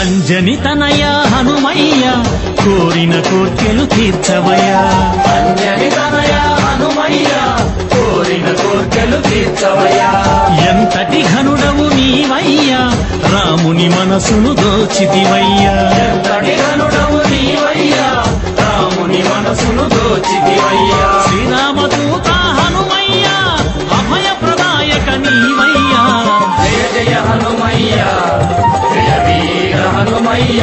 అంజని తనయ హనుమయ్య కోరిన కోర్కెలు తీర్చవయ్యా. అంజని తనయ హనుమయ్య మనసును నీవయ్యా రాముని మనసును దోచితివయ్యా. శ్రీరామదూత హనుమయ్య అభయ ప్రదాయక నీవయ్యా. జయ జయ హనుమయ్య జయ వీర హనుమయ్య.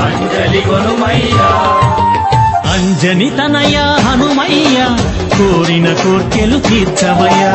అంజలి గొనుమయ్యా అంజని తనయ హనుమయ్య కోరిన కోర్కెలు తీర్చవయ్యా.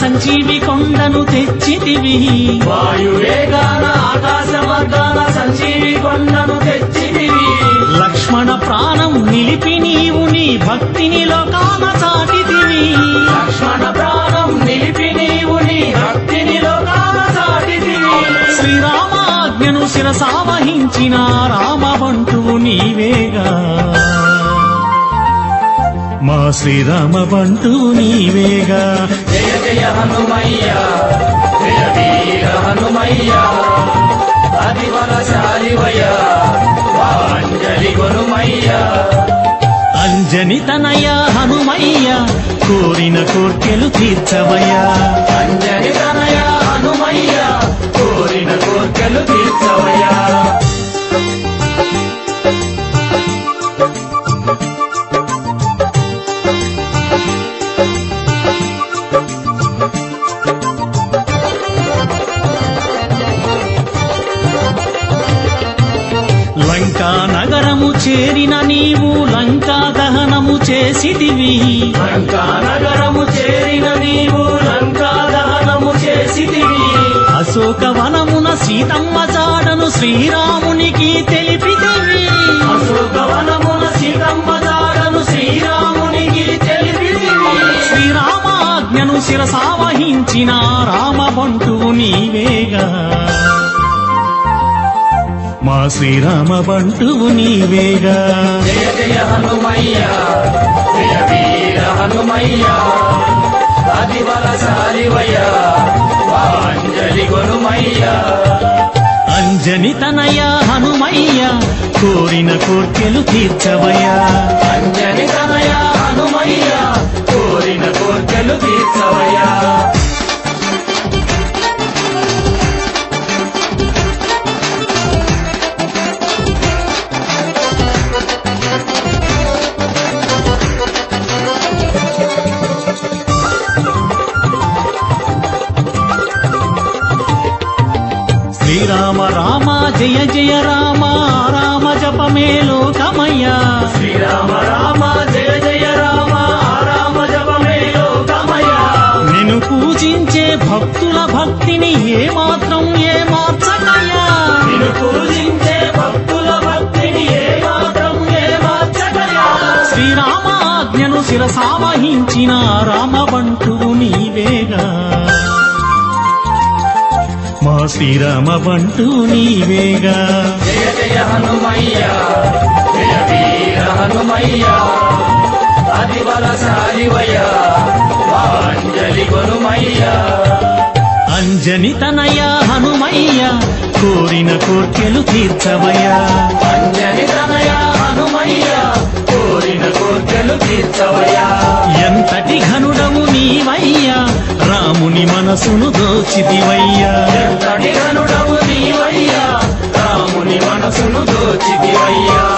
సంజీవి కొండను తెచ్చితివి. వాయువేగాన ఆకాశ మార్గాన సంజీవి కొండను తెచ్చితివి. లక్ష్మణ ప్రాణం నిలిపి నీవు నీ భక్తిని లోకాన చాటితివి లక్ష్మణ ప్రాణం నిలిపి నీవు నీ భక్తిని లోకాన చాటితివి శ్రీరామ ఆజ్ఞను శిరసావహించిన రామ బంటువు నీవేగా. మా శ్రీరామ బంటువు నీవేగా. జయ హనుమయ్య జయ వీర హనుమయ్య అతి బలశాలివయ్య అంజలి గొనుమయ్య అంజని తనయ హనుమయ్య కోరిన కోర్కెలు తీర్చవయ్యా. అంజని తనయ హనుమయ్య కోరిన కోర్కెలు తీర్చవయ్యా. లంకా నగరము చేరిన నీవు లంకా దహనము చేసితివి. లంకా నగరము చేరిన నీవు లంకా దహనము చేసితివి. అశోక వనమున సీతమ్మ చాడను శ్రీరామునికి తెలిపితివి. అశోకవనమున సీతమ్మ జాడను శ్రీరామునికి తెలిపితివి. శ్రీరామ ఆజ్ఞను శిరసావహించిన రామ బంటువు నీవేగా. మా శ్రీరామ బంటువు నీవేగా. జయ జయ హనుమయ్య జయ వీర హనుమయ్య అతి బలశాలివయ్య అంజలి గొనుమయ్య అంజని తనయ హనుమయ్య కోరిన కోర్కెలు తీర్చవయ్యా. అంజని తనయ హనుమయ్య కోరిన కోర్కెలు తీర్చవయ్యా. శ్రీరామ రామ జయ జయ రామ రామ జపమే లోకమయ్యా. శ్రీరామ రామ జయ జయ రామ రామ జపమే లోకమయ్య. నిన్ను పూజించే భక్తుల భక్తిని ఏ మాత్రం ఏ మార్చకయ్యా నిన్ను పూజించే భక్తుల భక్తిని ఏ మాత్రం ఏ మార్చకయా శ్రీరామ ఆజ్ఞను శిరసావహించిన రామ బంటువు నీవేగా. మా శ్రీరామ బంటువు నీవేగా. జయ జయ హనుమయ్య జయ వీర హనుమయ్య అతి బలశాలివయ్య అంజలి అంజని తనయ హనుమయ్య కోరిన కోర్కెలు తీర్చవయ్యా అంజని తనయ హనుమయ్య కోర్కెలు తీర్చవయ్యా. ఎంతటి ఘనుడవు నీవయ్యా? రాముని మనసును దోచితివయ్యా. ఎంతటి ఘనుడవు నీవయ్యా? రాముని మనసును దోచితివయ్యా.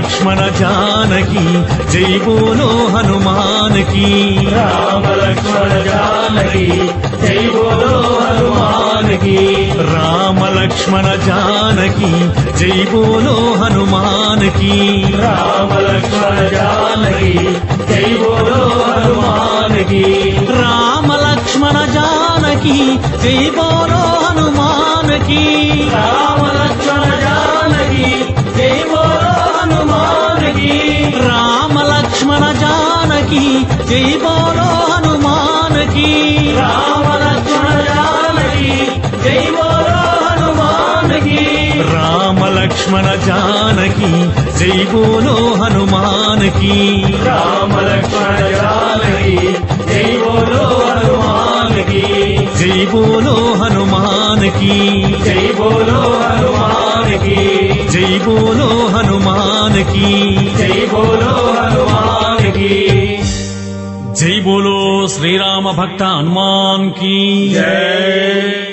లక్ష్మణ జానకి జై బోలో హనుమానికి. రామ లక్ష్మణ జానకి జై బోలో హనుమానికి. రామ లక్ష్మణ జానకి జై బోలో హనుమానికి. రామ లక్ష్మణ జానకి జై బోలో హనుమానికి. రామ లక్ష్మణ జానకి జై బోలో హనుమానికి. రామ లక్ష్మణ జానకి జై బోలో హనుమానికి రామ లక్ష్మణ జానకి జై బోలో హనుమానికి. రామ లక్ష్మణ జానకి జై బోలో హనుమానికి. రామ లక్ష్మణ జానకి జై బోలో హనుమానికి. రామ లక్ష్మణ జానకి జై బోలో హనుమానికి. జై బోలో హనుమానికి. జై బోలో హనుమానికి. जय बोलो हनुमान की। जय बोलो हनुमान की। जय बोलो श्रीराम भक्त हनुमान की। जय।